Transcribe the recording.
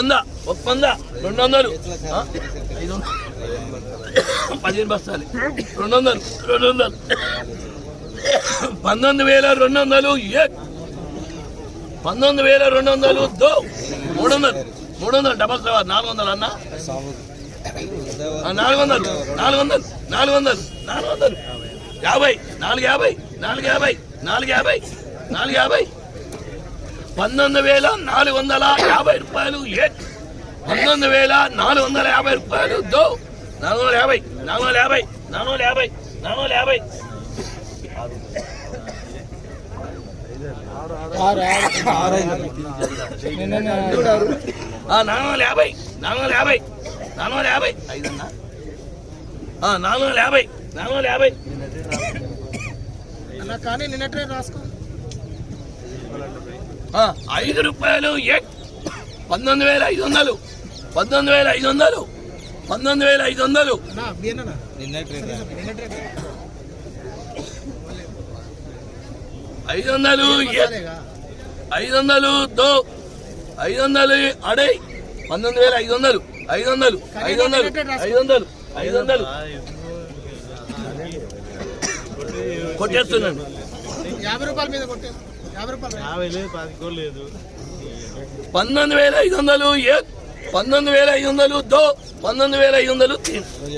వంద ఒక వంద రెండు వందలు. ఐదు పదిహేను బస్తాలు. రెండు వందలు రెండు వందలు. పంతొమ్మిది వేల రెండు వందలు ఏ? పంతొమ్మిది వేల రెండు వందలు దో? మూడు వందలు. మూడు వందలు. డబల్ సెవెన్ నాలుగు వందలు అన్న? నాలుగు వందలు. నాలుగు వందలు. నాలుగు వందలు. నాలుగు వందలు. యాభై. నాలుగు యాభై. నాలుగు యాభై. నాలుగు యాభై. నాలుగు యాభై. పంతొమ్మిది వేల నాలుగు వందల యాభై రూపాయలు ఏ పంతొమ్మిది వేల నాలుగు వందల యాభై రూపాయలు దో నాలుగు వందల యాభై నాలుగు వందల యాభై నాలుగు వందల యాభై నాలుగు వందల యాభై నాలుగు వందల యాభై నాలుగు వందల యాభై నాలుగు వందల యాభై ఐదన్నా నాలుగు వందల యాభై నాలుగు వందల యాభై అన్న కానీ నిన్నట్టే రాసుకో ఐదు రూపాయలు ఏ పంతొమ్మిది వేల ఐదు వందలు. పంతొమ్మిది వేల ఐదు వందలు. పంతొమ్మిది వేల ఐదు వందలు. ఐదు వందలు ఐదు వందలు దో ఐదు వందలు అడే పంతొమ్మిది వేల ఐదు వందలు. ఐదు వందలు. ఐదు వందలు. ఐదు వందలు. ఐదు వందలు. కొట్టేస్తున్నాను. యాభై రూపాయల మీద కొట్టే యాభై రూపాయలు యాభై లేదు పది లేదు. పంతొమ్మిది వేల ఐదు వందలు ఏ పంతొమ్మిది వేల ఐదు వందలు దో పంతొమ్మిది వేల ఐదు వందలు